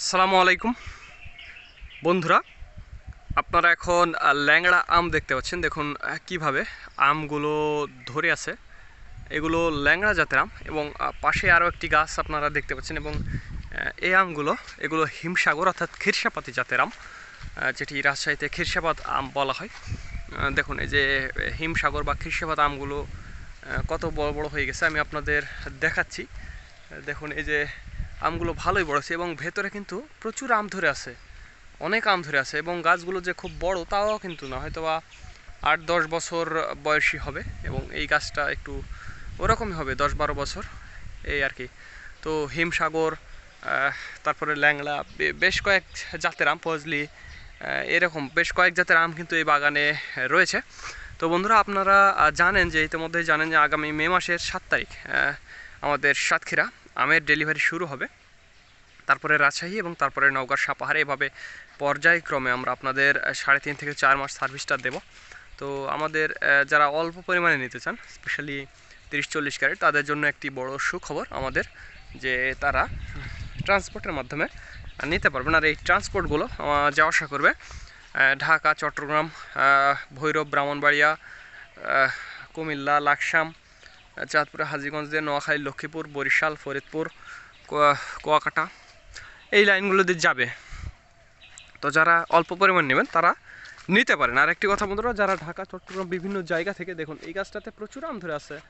আসসালামু আলাইকুম। বন্ধুরা, আপনারা এখন ল্যাংড়া আম দেখতে পাচ্ছেন। দেখুন কীভাবে আমগুলো ধরে আছে। এগুলো ল্যাংড়া জাতের আম এবং পাশে আরও একটি গাছ আপনারা দেখতে পাচ্ছেন এবং এই আমগুলো, এগুলো হিমসাগর অর্থাৎ খিরসাপাতি জাতের আম যেটি রাজশাহীতে খিরসাপাত আম বলা হয়। দেখুন, এই যে হিমসাগর বা খিরসাপাত আমগুলো কত বড় বড় হয়ে গেছে, আমি আপনাদের দেখাচ্ছি। দেখুন, এই যে আমগুলো ভালোই বড় আছে এবং ভেতরে কিন্তু প্রচুর আম ধরে আছে। অনেক আম ধরে আছে এবং গাছগুলো যে খুব বড় তাও কিন্তু না হয়তো বা আট দশ বছর বয়সী হবে এবং এই গাছটা একটু ওরকমই হবে, দশ বারো বছর, এই আর কি। তো হিমসাগর তারপরে ল্যাংলা বেশ কয়েক জাতের আম, ফজলি এরকম বেশ কয়েক জাতের আম কিন্তু এই বাগানে রয়েছে। তো বন্ধুরা, আপনারা জানেন যে ইতিমধ্যেই জানেন যে আগামী মে মাসের সাত তারিখ আমাদের সাতক্ষীরা। আমের ডেলিভারি শুরু হবে। তারপরে রাজশাহী এবং তারপরে নওগাঁ সাপাহারে। এভাবে পর্যায়ক্রমে আমরা আপনাদের সাড়ে তিন থেকে চার মাস সার্ভিসটা দেব। তো আমাদের যারা অল্প পরিমাণে নিতে চান, স্পেশালি তিরিশ চল্লিশ ক্যারেট, তাদের জন্য একটি বড় সুখবর আমাদের যে তারা ট্রান্সপোর্টের মাধ্যমে নিতে পারবেন। আর এই ট্রান্সপোর্টগুলো যাওয়া আসা করবে ঢাকা, চট্টগ্রাম ভৈরব, ব্রাহ্মণবাড়িয়া কুমিল্লা, লাকসাম চাঁদপুরে, হাজিগঞ্জ, নোয়াখালী, লক্ষ্মীপুর, বরিশাল, ফরিদপুর, কুয়া- কুয়াকাটা, এই লাইনগুলো দিয়ে যাবে। তো যারা অল্প পরিমাণ নেবেন, তারা নিতে পারেন। আর একটি কথা বন্ধুরা, যারা ঢাকা, চট্টগ্রাম বিভিন্ন জায়গা থেকে, দেখুন, এই গাছটাতে প্রচুর আম ধরে আছে।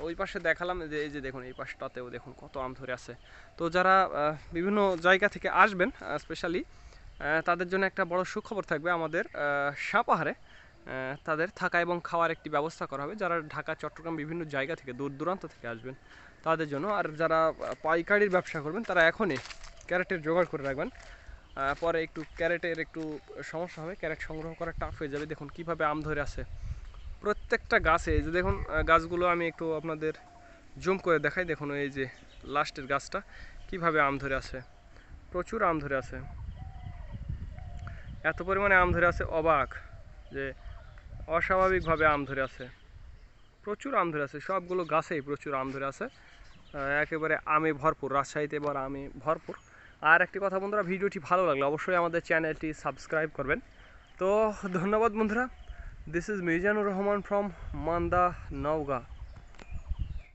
ওই পাশে দেখালাম যে, এই যে দেখুন, এই পাশটাতেও দেখুন কত আম ধরে আছে। তো যারা বিভিন্ন জায়গা থেকে আসবেন স্পেশালি তাদের জন্য একটা বড় সুখবর থাকবে আমাদের সাপাহারে। তাদের থাকা এবং খাওয়ার একটি ব্যবস্থা করা হবে। যারা ঢাকা, চট্টগ্রাম বিভিন্ন জায়গা থেকে, দূর দূরান্ত থেকে আসবেন, তাদের জন্য। আর যারা পাইকারির ব্যবসা করবেন, তারা এখনই ক্যারেটের জোগাড় করে রাখবেন। পরে একটু ক্যারেটের একটু সমস্যা হবে। ক্যারেট সংগ্রহ করা টাফ হয়ে যাবে। দেখুন কীভাবে আম ধরে আছে। প্রত্যেকটা গাছে যে দেখুন গাছগুলো আমি একটু আপনাদের জুম করে দেখাই। দেখুন এই যে লাস্টের গাছটা, কীভাবে আম ধরে আছে। প্রচুর আম ধরে আছে। এত পরিমাণে আম ধরে আছে, অবাক যে অস্বাভাবিকভাবে আম ধরে আছে। প্রচুর আম ধরে আছে। সবগুলো গাছেই প্রচুর আম ধরে আছে। একেবারে আমি ভরপুর, রাজশাহীতে এবার আমি ভরপুর। আর একটি কথা বন্ধুরা, ভিডিওটি ভালো লাগলে অবশ্যই আমাদের চ্যানেলটি সাবস্ক্রাইব করবেন। তো ধন্যবাদ বন্ধুরা। This is Mizanur Rahman from Manda, Naogaon.